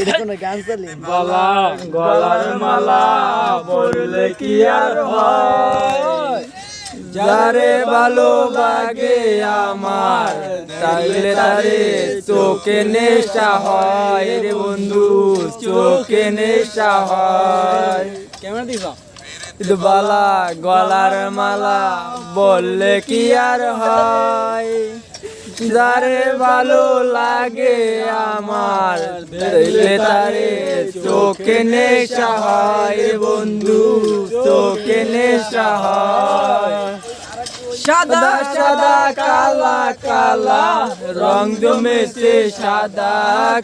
এটা কোনো গান চালি? গলা গলার মালা বললে কি আর হয়? যারে ভালো বাগে আমার তাইলে তারে চোখে নেশা হয়। রে বন্ধু চোখে নেশা হয়। ক্যামেরা দিছ কিন্তু বালা গলার মালা বললে কি আর হয়? যারে ভালো লাগে আমার তাইলে তারে চোখে নেশা হয় বন্ধু, চোখে নেশা হয়। সাদা সাদা, কালা কালা, রং জমেছে সাদা,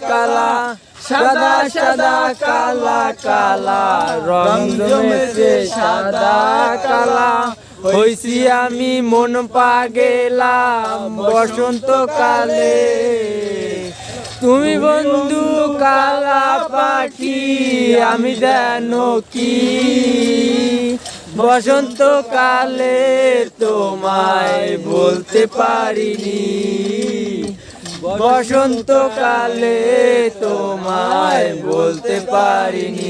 কালা। সাদা সাদা, কালা কালা, রং জমেছে সাদা, কালা। হইছি আমি মন পাগেলাম বসন্ত কালে তুমি বন্ধু কালা পাখি, আমি যেন কি? বসন্ত কালে তোমায় বলতে পারিনি। বসন্ত কালে তোমায় বলতে পারিনি।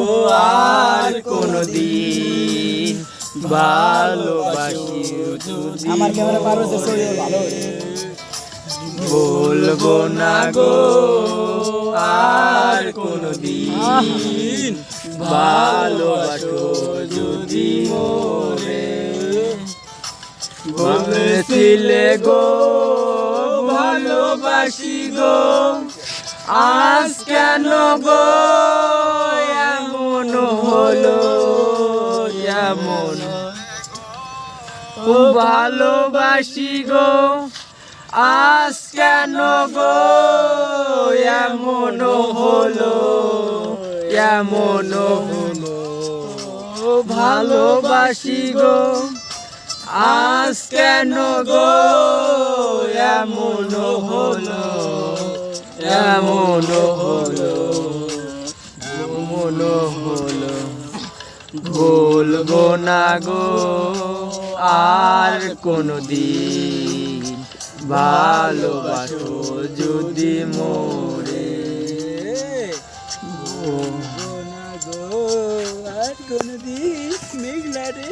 ও আর কোনদিন ভালোবাসি বলব না গো, আর কোনদিন ভালোবাসো যদি মোরে। বলেছিলে গো, ভালোবাসি গো। আজ কেন গো? এমন হলো, এমন। ও ভালোবাসি গো, আজ কেন গো? এমন হলো এমন হলো। ভালোবাসি গো, আজ কেন গো? এমন হলো। এমন হলো এমন হলো। বলব না গো, আর কোনো দিন ভালোবাসো যদি মোরে। আর কোনদিন মেঘলা রে।